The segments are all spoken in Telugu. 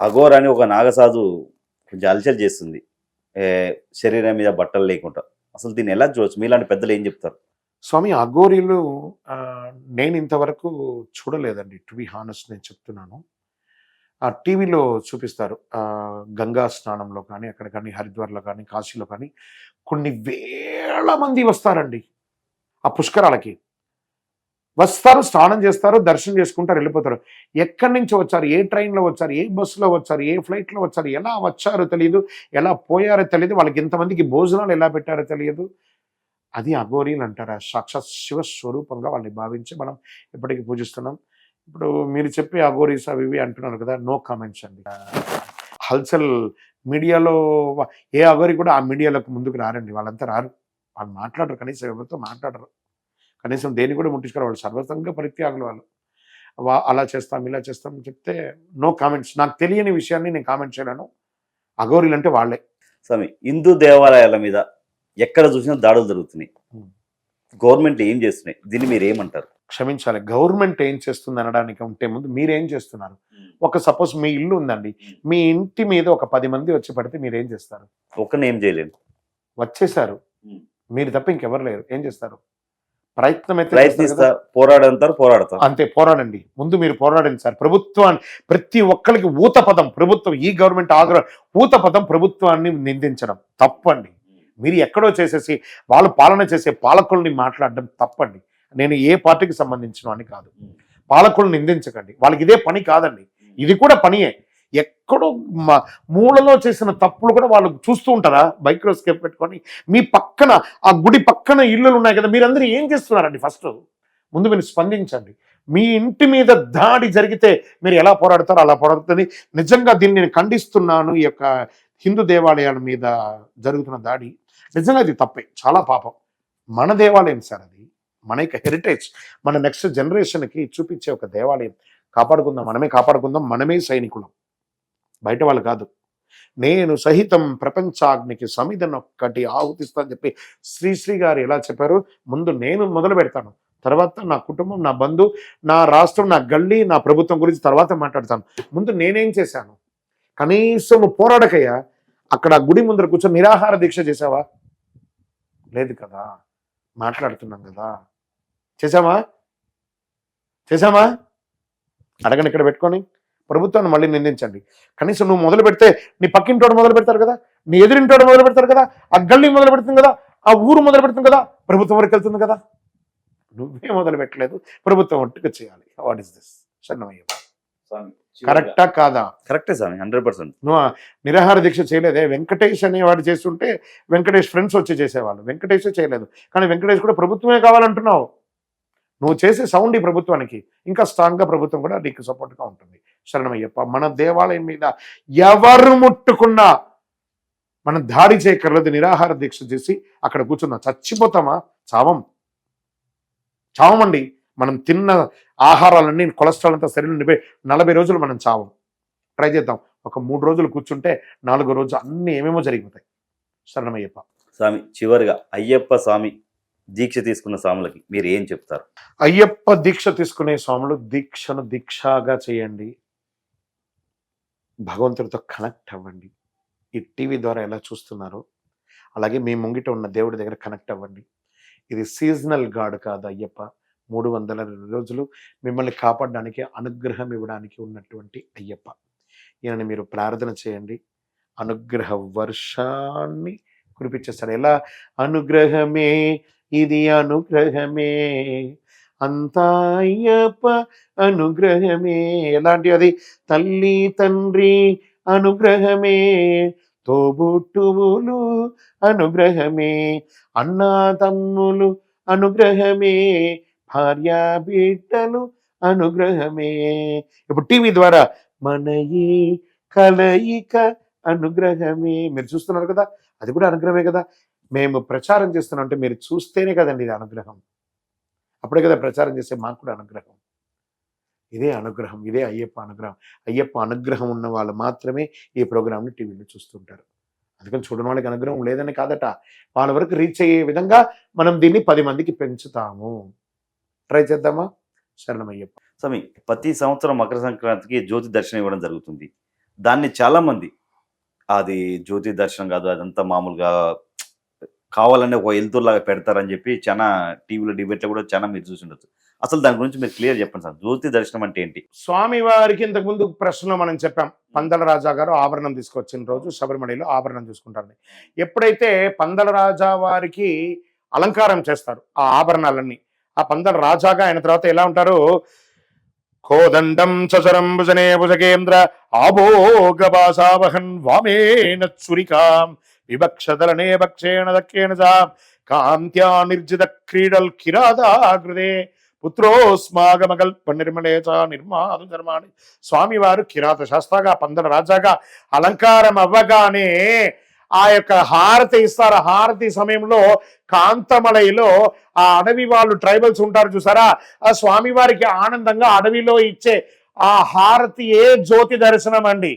అఘోర్ అని ఒక నాగసాధు కొంచెం అలచలు చేస్తుంది. శరీరం మీద బట్టలు లేకుండా. అసలు దీన్ని ఎలా చూడొచ్చు? మీలాంటి పెద్దలు ఏం చెప్తారు? స్వామి అఘోరీలు నేను ఇంతవరకు చూడలేదండి. టు బి హానెస్ట్ నేను చెప్తున్నాను. ఆ టీవీలో చూపిస్తారు. గంగా స్నానంలో కానీ అక్కడ కానీ హరిద్వార్లో కానీ కాశీలో కానీ కొన్ని వేల మంది వస్తారండి. ఆ పుష్కరాలకి. వస్తారు స్నానం చేస్తారు దర్శనం చేసుకుంటారు వెళ్ళిపోతారు. ఎక్కడి నుంచి వచ్చారు ఏ ట్రైన్లో వచ్చారు ఏ బస్సులో వచ్చారు ఏ ఫ్లైట్లో వచ్చారు ఎలా వచ్చారో తెలియదు ఎలా పోయారో తెలియదు వాళ్ళకి ఇంతమందికి భోజనాలు ఎలా పెట్టారో తెలియదు అది అఘోరీలు అంటారు ఆ సాక్షాత్ శివ స్వరూపంగా వాళ్ళని భావించి మనం ఇప్పటికీ పూజిస్తున్నాం. ఇప్పుడు మీరు చెప్పే అఘోరీస్ అవి ఇవి అంటున్నారు కదా నో కామెంట్స్ అండి. హల్చల్ మీడియాలో వా- ఏ అఘోరి కూడా ఆ మీడియాలోకి ముందుకు రారండి వాళ్ళంతా రారు. వాళ్ళు మాట్లాడరు కనీసం ఎవరితో మాట్లాడరు. కనీసం దేన్ని కూడా ముట్టించుకోరు వాళ్ళు. సర్వసంగ పరిత్యాగులు వాళ్ళు. వా- అలా చేస్తాం ఇలా చేస్తాం చెప్తే నో కామెంట్స్. నాకు తెలియని విషయాన్ని నేను కామెంట్ చేయలేను. అఘోరీలు అంటే వాళ్ళే. స్వామి హిందూ దేవాలయాల మీద ఎక్కడ చూసినా దాడులు జరుగుతున్నాయి. గవర్నమెంట్ ఏం చేస్తున్నాయి? దీన్ని మీరు ఏమంటారు? క్షమించాలి. గవర్నమెంట్ ఏం చేస్తుంది అనడానికి ఉంటే ముందు మీరేం చేస్తున్నారు? ఒక సపోజ్ మీ ఇల్లు ఉందండి. మీ ఇంటి మీద ఒక పది మంది వచ్చి పడితే మీరు ఏం చేస్తారు? ఒక్కనే ఏం చేయలేను వచ్చేసారు. మీరు తప్ప ఇంకెవరు లేరు. ఏం చేస్తారు? ప్రయత్నం అయితే ప్రయత్నిస్తా. పోరాడంతారు పోరాడతారు. అంతే పోరాడండి. ముందు మీరు పోరాడండి సార్. ప్రభుత్వాన్ని ప్రతి ఒక్కరికి ఊత పదం ప్రభుత్వం ఈ గవర్నమెంట్ ఆగ్రహ ఊత పదం ప్రభుత్వాన్ని నిందించడం తప్పండి. మీరు ఎక్కడో చేసేసి వాళ్ళు పాలన చేసే పాలకుల్ని మాట్లాడడం తప్పండి. నేను ఏ పార్టీకి సంబంధించిన అని కాదు పాలకులను నిందించకండి. వాళ్ళకి ఇదే పని కాదండి. ఇది కూడా పనియే. ఎక్కడో మూలలో చేసిన తప్పులు కూడా వాళ్ళు చూస్తూ ఉంటారా? మైక్రోస్కేప్ పెట్టుకొని. మీ పక్కన ఆ గుడి పక్కన ఇల్లులు ఉన్నాయి కదా మీరందరూ ఏం చేస్తున్నారండి ఫస్ట్? ముందు మీరు స్పందించండి. మీ ఇంటి మీద దాడి జరిగితే మీరు ఎలా పోరాడతారో అలా పోరాడుతుంది. నిజంగా దీన్ని నేను ఖండిస్తున్నాను ఈ యొక్క హిందూ దేవాలయాల మీద జరుగుతున్న దాడి. నిజంగా ఇది తప్పే చాలా పాపం. మన దేవాలయం సార్ అది. మన యొక్క హెరిటేజ్ మన నెక్స్ట్ జనరేషన్కి చూపించే ఒక దేవాలయం. కాపాడుకుందాం మనమే కాపాడుకుందాం మనమే సైనికులం. బయట వాళ్ళు కాదు. నేను సహితం ప్రపంచాగ్నికి సమిధనొక్కటి ఆహుతిస్తాను చెప్పి శ్రీశ్రీ గారు ఎలా చెప్పారు? ముందు నేను మొదలు పెడతాను. తర్వాత నా కుటుంబం నా బంధు నా రాష్ట్రం నా గల్లీ నా ప్రభుత్వం గురించి తర్వాత మాట్లాడతాను. ముందు నేనేం చేశాను? కనీసం పోరాడకయ్యా. అక్కడ గుడి ముందర కూర్చొని నిరాహార దీక్ష చేసావా లేదు కదా. మాట్లాడుతున్నాం కదా. చేసామా చేసామా అడగని ఇక్కడ పెట్టుకొని. ప్రభుత్వాన్ని మళ్ళీ నిందించండి. కనీసం నువ్వు మొదలు పెడితే నీ పక్కింటోడు మొదలు పెడతారు కదా నీ ఎదురింటోడు మొదలు పెడతారు కదా ఆ గల్లీ మొదలు పెడుతుంది కదా ఆ ఊరు మొదలు పెడుతుంది కదా ప్రభుత్వం వరకు వెళ్తుంది కదా. నువ్వే మొదలు పెట్టలేదు ప్రభుత్వం ఒట్టుకు చేయాలి. వాట్ ఇస్ దిస్ సన్నమయ్య కరెక్టా కాదా? కరెక్టే స్వామి హండ్రెడ్ పర్సెంట్. నువ్వు నిరాహార దీక్ష చేయలేదే? వెంకటేష్ అనేవాడు చేస్తుంటే వెంకటేష్ ఫ్రెండ్స్ వచ్చి చేసేవాళ్ళు. వెంకటేష్ చేయలేదు. కానీ వెంకటేష్ కూడా ప్రభుత్వమే కావాలంటున్నావు. నువ్వు చేసే సౌండ్ ఈ ప్రభుత్వానికి. ఇంకా స్ట్రాంగ్గా ప్రభుత్వం కూడా నీకు సపోర్ట్గా ఉంటుంది. శరణమయ్యప్ప. మన దేవాలయం మీద ఎవరు ముట్టుకున్నా మనం దాడి చేయక్కర్లేదు నిరాహార దీక్ష చేసి అక్కడ కూర్చున్నా. చచ్చిపోతామా? చావం. చావమండి. మనం తిన్న ఆహారాలన్నీ కొలెస్ట్రాల్ అంతా శరీరం నింపే నలభై రోజులు మనం చావం. ట్రై చేద్దాం. ఒక మూడు రోజులు కూర్చుంటే నాలుగో రోజు అన్ని ఏమేమో జరిగిపోతాయి. శరణమయ్యప్ప. స్వామి చివరిగా అయ్యప్ప స్వామి దీక్ష తీసుకున్న స్వాములకి మీరు ఏం చెప్తారు? అయ్యప్ప దీక్ష తీసుకునే స్వాములు దీక్షను దీక్షగా చేయండి. భగవంతుడితో కనెక్ట్ అవ్వండి. ఈ టీవీ ద్వారా ఎలా చూస్తున్నారో అలాగే మీ ముంగిట ఉన్న దేవుడి దగ్గర కనెక్ట్ అవ్వండి. ఇది సీజనల్ గాడ్ కాదు అయ్యప్ప. మూడు వందల రోజులు మిమ్మల్ని కాపాడడానికి అనుగ్రహం ఇవ్వడానికి ఉన్నటువంటి అయ్యప్ప. ఈయనని మీరు ప్రార్థన చేయండి. అనుగ్రహ వర్షాన్ని కురిపించేస్తాడు. ఎలా? అనుగ్రహమే ఇది అనుగ్రహమే. అంతా అయ్యప్ప అనుగ్రహమే. ఎలాంటి అది? తల్లి తండ్రి అనుగ్రహమే. తోబుట్టువులు అనుగ్రహమే. అన్నా తమ్ములు అనుగ్రహమే. భార్యా బిడ్డలు అనుగ్రహమే. ఇప్పుడు టీవీ ద్వారా మన కలయిక అనుగ్రహమే. మీరు చూస్తున్నారు కదా అది కూడా అనుగ్రహమే కదా. మేము ప్రచారం చేస్తున్నాం అంటే మీరు చూస్తేనే కదండి ఇది అనుగ్రహం. అప్పుడే కదా ప్రచారం చేస్తే మాకు కూడా అనుగ్రహం. ఇదే అనుగ్రహం ఇదే అయ్యప్ప అనుగ్రహం. అయ్యప్ప అనుగ్రహం ఉన్న వాళ్ళు మాత్రమే ఈ ప్రోగ్రామ్ని టీవీలో చూస్తుంటారు. అందుకని చూడని వాళ్ళకి అనుగ్రహం లేదని కాదట. వాళ్ళ వరకు రీచ్ అయ్యే విధంగా మనం దీన్ని పది మందికి పెంచుతాము. ట్రై చేద్దామా? శరణమయ్యప్ప స్వామి ప్రతి సంవత్సరం మకర సంక్రాంతికి జ్యోతి దర్శనం ఇవ్వడం జరుగుతుంది. దాన్ని చాలామంది అది జ్యోతి దర్శనం కాదు అదంతా మామూలుగా కావాలని ఒక ఎలుతులాగా పెడతారని చెప్పి చాలా టీవీలో డిబేట్లో కూడా చాలా మీరు చూసి ఉండొచ్చు అసలు దాని గురించి మీరు క్లియర్ చెప్పండి సార్. జ్యోతి దర్శనం అంటే ఏంటి? స్వామి వారికి ఇంతకు ముందు ప్రశ్నలో మనం చెప్పాం. పందల రాజా గారు ఆభరణం తీసుకొచ్చిన రోజు శబరిమలలో ఆభరణం చూసుకుంటారని. ఎప్పుడైతే పందల రాజా వారికి అలంకారం చేస్తారు ఆ ఆభరణాలన్నీ ఆ పందల రాజాగా ఆయన తర్వాత ఎలా ఉంటారు? కోదండం ససరం భుజనే భుజగేంద్ర ఆభోగభాసావహన్ వామేన చురికాం వివక్షతలనే భక్షేణ దక్కేణ కాంత్యా నిర్జిత క్రీడల్ కిరాదాగృదే పుత్రోస్మాగమకల్ప నిర్మలేచ నిర్మాదు ధర్మాణి స్వామివారు కిరాత శాస్త్రగా పందల రాజాగా అలంకారం అవ్వగానే ఆ యొక్క హారతి ఇస్తారు? హారతి సమయంలో కాంతమలైలో ఆ అడవి వాళ్ళు ట్రైబల్స్ ఉంటారు చూసారా? ఆ స్వామివారికి ఆనందంగా అడవిలో ఇచ్చే ఆ హారతి ఏ జ్యోతి దర్శనం అండి?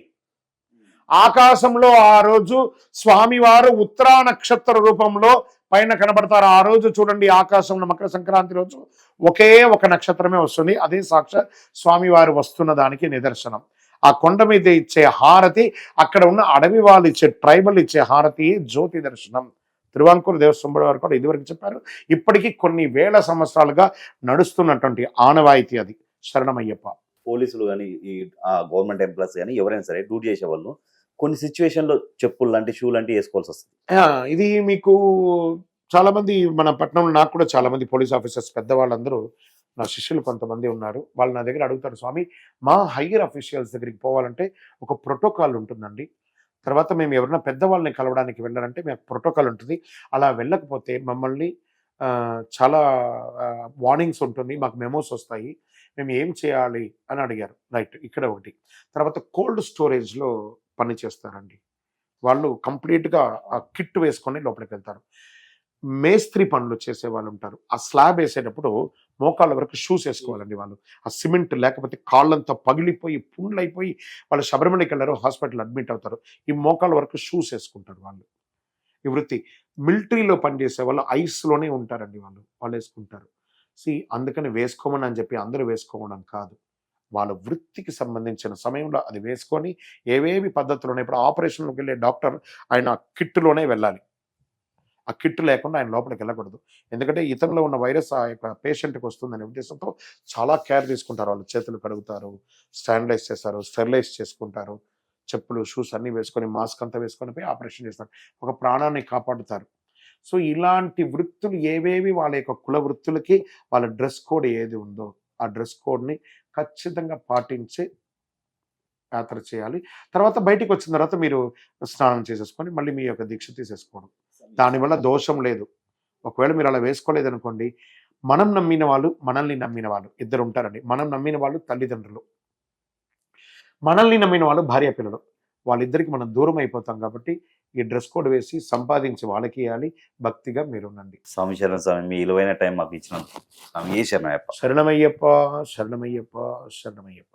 ఆకాశంలో ఆ రోజు స్వామివారు ఉత్తరా నక్షత్ర రూపంలో పైన కనబడతారు. ఆ రోజు చూడండి ఆకాశంలో మకర సంక్రాంతి రోజు ఒకే ఒక నక్షత్రమే వస్తుంది. అదే సాక్షాత్ స్వామివారు వస్తున్న దానికి నిదర్శనం. ఆ కొండ మీద ఇచ్చే హారతి అక్కడ ఉన్న అడవి వాళ్ళు ఇచ్చే ట్రైబల్ ఇచ్చే హారతి జ్యోతి దర్శనం. తిరువాంకూరు దేవస్వం వారు కూడా ఇదివరకు చెప్పారు. ఇప్పటికీ కొన్ని వేల సంవత్సరాలుగా నడుస్తున్నటువంటి ఆనవాయితీ అది. శరణమయ్యప్ప. పోలీసులు కానీ ఈ గవర్నమెంట్ ఎంప్లాయీస్ కానీ ఎవరైనా సరే డ్యూటీ చేసేవాళ్ళు కొన్ని సిచ్యువేషన్లో చెప్పులు లాంటి షూ లాంటివి వేసుకోవాల్సి వస్తుంది. ఇది మీకు చాలామంది మన పట్టణంలో నాకు కూడా చాలామంది పోలీస్ ఆఫీసర్స్ పెద్దవాళ్ళందరూ నా శిష్యులు కొంతమంది ఉన్నారు. వాళ్ళు నా దగ్గర అడుగుతారు స్వామి మా హయ్యర్ అఫీషియల్స్ దగ్గరికి పోవాలంటే ఒక ప్రోటోకాల్ ఉంటుందండి. తర్వాత మేము ఎవరైనా పెద్దవాళ్ళని కలవడానికి వెళ్ళాలంటే మేము ప్రోటోకాల్ ఉంటుంది. అలా వెళ్ళకపోతే మమ్మల్ని చాలా వార్నింగ్స్ ఉంటుంది. మాకు మెమోస్ వస్తాయి. మేము ఏం చేయాలి? అని అడిగారు. రైట్ ఇక్కడ ఒకటి. తర్వాత కోల్డ్ స్టోరేజ్లో పని చేస్తారండి. వాళ్ళు కంప్లీట్గా ఆ కిట్ వేసుకొని లోపలికి వెళ్తారు మేస్త్రి పనులు చేసే వాళ్ళు ఉంటారు ఆ స్లాబ్ వేసేటప్పుడు మోకాళ్ళ వరకు షూస్ వేసుకోవాలండి వాళ్ళు. ఆ సిమెంట్ లేకపోతే కాళ్ళంతా పగిలిపోయి పుండ్లు అయిపోయి వాళ్ళు శబరిమలకి వెళ్ళారు హాస్పిటల్ అడ్మిట్ అవుతారు. ఈ మోకాళ్ళ వరకు షూస్ వేసుకుంటారు వాళ్ళు. ఈ వృత్తి మిలిటరీలో పనిచేసే వాళ్ళు ఐస్లోనే ఉంటారండి వాళ్ళు. వాళ్ళు వేసుకుంటారు. సి అందుకని వేసుకోమని అని చెప్పి అందరూ వేసుకోవడం కాదు. వాళ్ళ వృత్తికి సంబంధించిన సమయంలో అది వేసుకొని ఏవేవి పద్ధతులు ఇప్పుడు ఆపరేషన్లోకి వెళ్ళే డాక్టర్ ఆయన కిట్టులోనే వెళ్ళాలి. ఆ కిట్ లేకుండా ఆయన లోపలికి వెళ్ళకూడదు. ఎందుకంటే ఇతరులో ఉన్న వైరస్ ఆ యొక్క పేషెంట్కి వస్తుందనే ఉద్దేశంతో చాలా కేర్ తీసుకుంటారు. వాళ్ళు చేతులు కడుగుతారు స్టాండలైజ్ చేస్తారు స్టెరిలైజ్ చేసుకుంటారు. చెప్పులు షూస్ అన్నీ వేసుకొని మాస్క్ అంతా వేసుకొని పోయి ఆపరేషన్ చేస్తారు. ఒక ప్రాణాన్ని కాపాడుతారు. సో ఇలాంటి వృత్తులు ఏవేవి వాళ్ళ యొక్క కుల వృత్తులకి వాళ్ళ డ్రెస్ కోడ్ ఏది ఉందో ఆ డ్రెస్ కోడ్ని ఖచ్చితంగా పాటించి యాత్ర చేయాలి. తర్వాత బయటికి వచ్చిన తర్వాత మీరు స్నానం చేసేసుకొని మళ్ళీ మీ యొక్క దీక్ష తీసేసుకోవడం. దానివల్ల దోషం లేదు. ఒకవేళ మీరు అలా వేసుకోలేదు అనుకోండి మనం నమ్మిన వాళ్ళు మనల్ని నమ్మిన వాళ్ళు ఇద్దరు ఉంటారండి. మనం నమ్మిన వాళ్ళు తల్లిదండ్రులు. మనల్ని నమ్మిన వాళ్ళు భార్య పిల్లలు వాళ్ళిద్దరికి మనం దూరం అయిపోతాం కాబట్టి ఈ డ్రెస్ కోడ్ వేసి సంపాదించి వాళ్ళకి ఇవ్వాలి. భక్తిగా మీరు ఉండండి స్వామి శరణ్ స్వామి మీ విలువైన టైం మాకు ఇచ్చినందుకు. స్వామి ఏ శరణయ్యప్ప? శరణమయ్యప్ప శరణమయ్యప్ప శరణమయ్యప్ప.